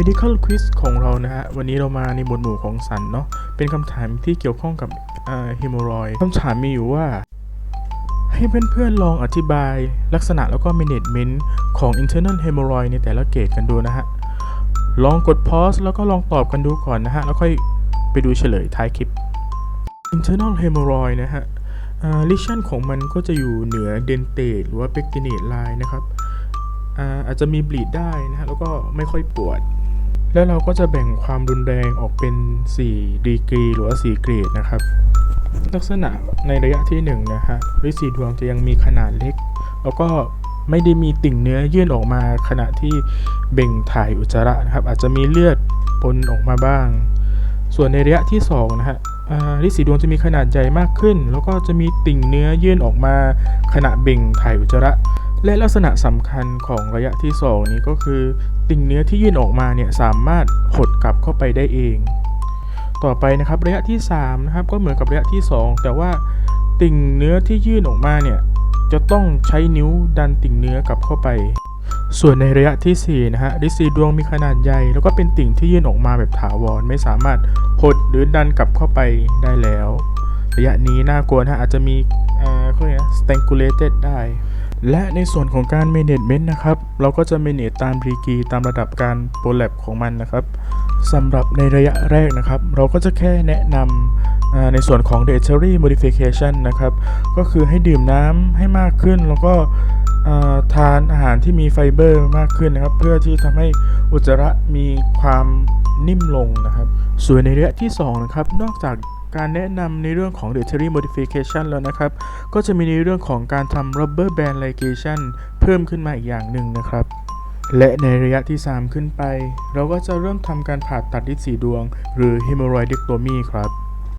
medical quiz ของเรานะฮะ วันนี้เรามาในหมวดหมู่ของสันเนาะ เป็นคำถามที่เกี่ยวข้องกับอ่า hemorrhoid คำถามมีอยู่ว่า ให้เพื่อนๆลองอธิบายลักษณะแล้วก็ management ของ internal hemorrhoid ในแต่ละเกรดกันดูนะฮะ ลองกด pause แล้วก็ลองตอบกันดูก่อนนะฮะ แล้วค่อยไปดูเฉลยท้ายคลิป internal hemorrhoid นะฮะอ่า lesion ของมันก็จะอยู่เหนือ dentate หรือว่า pectinate line นะครับอาอาจจะมีบลีดได้นะฮะ แล้วก็ไม่ค่อยปวด แล้วเราก็จะแบ่งความรุนแรงออกเป็น 4 ดีกรี หรือว่า 4 เกรดนะครับ ลักษณะในระยะที่ 1 นะฮะริสีดวงจะยังมีขนาดเล็ก แล้วก็ไม่ได้มีติ่งเนื้อยื่นออกมาขณะที่เบ่งถ่ายอุจจาระนะครับ อาจจะมีเลือดปนออกมาบ้าง ส่วนในระยะที่ 2 นะฮะอ่าริสีดวงจะมีขนาดใหญ่มากขึ้น แล้วก็จะมีติ่งเนื้อยื่นออกมาขณะเบ่งถ่ายอุจจาระ และลักษณะสำคัญของระยะที่ 2 นี้ก็คือ ติ่งเนื้อที่ยื่นออกมาเนี่ยสามารถหดกลับเข้าไปได้เอง ต่อไปนะครับระยะที่3นะครับก็เหมือนกับระยะที่ 2 แต่ว่าติ่งเนื้อที่ยื่นออกมาเนี่ยจะต้องใช้นิ้วดันติ่งเนื้อกลับเข้าไป ส่วนในระยะทีสี่4นะฮะริซีดวงมีขนาดใหญ่ แล้วก็เป็นติ่งที่ยื่นออกมาแบบถาวรไม่สามารถหดหรือดันกลับเข้าไปได้แล้ว ระยะนี้น่ากลัวนะฮะอาจจะมีเอ่อเขาเรียกนะ strangulated ได้ และในส่วนของการ management นะครับ เราก็จะ manage ตามดีกีตามระดับการ prolapse ของมันนะครับสำหรับในระยะแรกนะครับ เราก็จะแค่แนะนำในส่วนของ dietary modification นะครับ ก็คือให้ดื่มน้ำให้มากขึ้น แล้วก็ทานอาหารที่มีไฟเบอร์มากขึ้นนะครับ เพื่อที่ทำให้อุจจาระมีความนิ่มลงนะครับ ส่วนในระยะที่2นะครับนอกจาก การแนะนำในเรื่องของ dietary modification แล้วนะครับ ก็จะมีในเรื่องของการทำ rubber band ligation เพิ่มขึ้นมาอีกอย่างหนึ่งนะครับ และในระยะที่ 3 ขึ้นไป เราก็จะเริ่มทำการผ่าตัดดิสีดวง หรือ hemorrhoidectomy ครับ